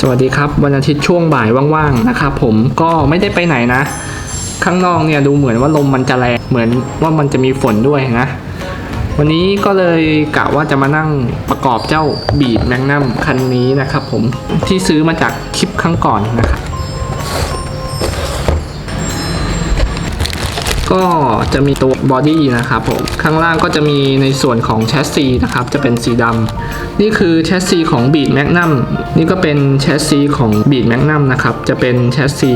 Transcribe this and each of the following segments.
สวัสดีครับวันอาทิตย์ช่วงบ่ายว่างๆนะครับผมก็ไม่ได้ไปไหนนะ ข้างนอกเนี่ยดูเหมือนว่าลมมันจะแรงเหมือนว่ามันจะมีฝนด้วยนะ วันนี้ก็เลยกะว่าจะมานั่งประกอบเจ้าบีดแมกนัมคันนี้นะครับผมที่ซื้อมาจากคลิปครั้งก่อนนะครับ ก็จะมีตัวบอดี้นะครับผมข้างล่างก็จะมีในส่วนของแชสซีนะครับจะเป็นสีดำนี่คือแชสซีของ Beat Magnum นี่ก็เป็นแชสซีของ Beat Magnum นะครับจะเป็นแชสซี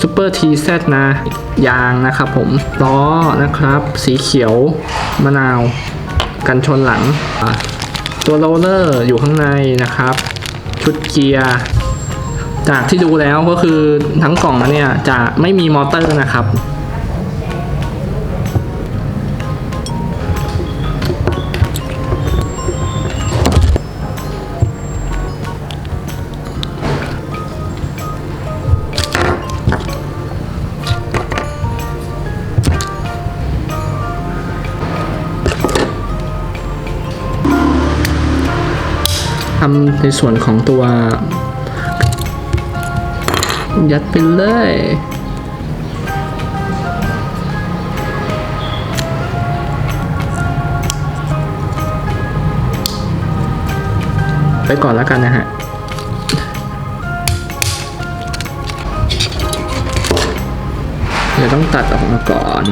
Super TZ นะยางนะครับผมล้อนะครับ สีเขียวมะนาว กันชนหลัง ตัวโรลเลอร์อยู่ข้างในนะครับ ชุดเกียร์จากที่ดูแล้วก็คือทั้งกล่องเนี่ยจะไม่มีมอเตอร์นะครับ ทำในส่วนของตัว ยัดไปเลยไปก่อนแล้วกันนะฮะ เดี๋ยวต้องตัดออกมาก่อน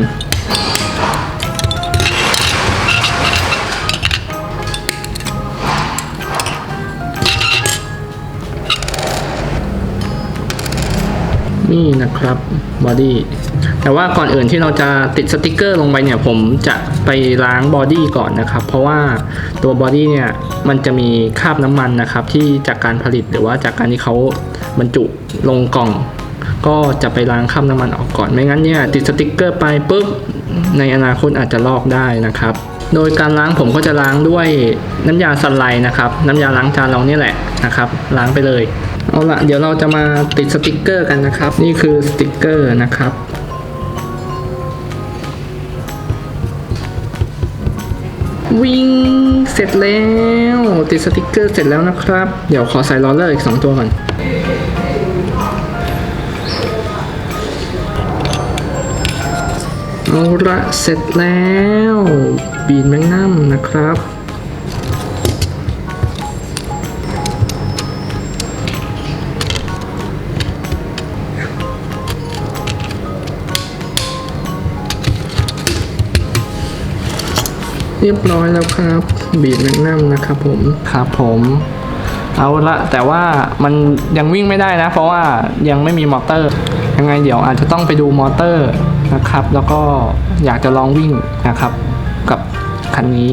นี่นะครับบอดี้แต่ว่าก่อนอื่นที่เราจะติดสติกเกอร์ลงไปเนี่ย ผมจะไปล้างบอดี้ก่อนนะครับ เพราะว่าตัวบอดี้เนี่ยมันจะมีคราบน้ำมันนะครับ ที่จากการผลิตหรือว่าจากการที่เขาบรรจุลงกล่อง ก็จะไปล้างคราบน้ำมันออกก่อน ไม่งั้นเนี่ยติดสติกเกอร์ไปปุ๊บ ในอนาคตอาจจะลอกได้นะครับ โดยการล้างผมก็จะล้างด้วยน้ำยาสไลด์นะครับ น้ำยาล้างจานเราเนี่ยแหละนะครับ ล้างไปเลย เอาละเดี๋ยวเราจะมาติดสติกเกอร์กันนะครับ นี่คือสติกเกอร์นะครับวิ่งเสร็จแล้ว ติดสติกเกอร์เสร็จแล้วนะครับ เดี๋ยวขอใส่ลอเลอร์อีก 2 ตัวก่อน ละเสร็จแล้วบีนแมงนัมนะครับ เรียบร้อยแล้วครับ บีดแมกนัมนะครับผม ครับผมเอาละแต่ว่ามันยังวิ่งไม่ได้นะ เพราะว่ายังไม่มีมอเตอร์ ยังไงเดี๋ยวอาจจะต้องไปดูมอเตอร์นะครับ แล้วก็อยากจะลองวิ่งนะครับ กับคันนี้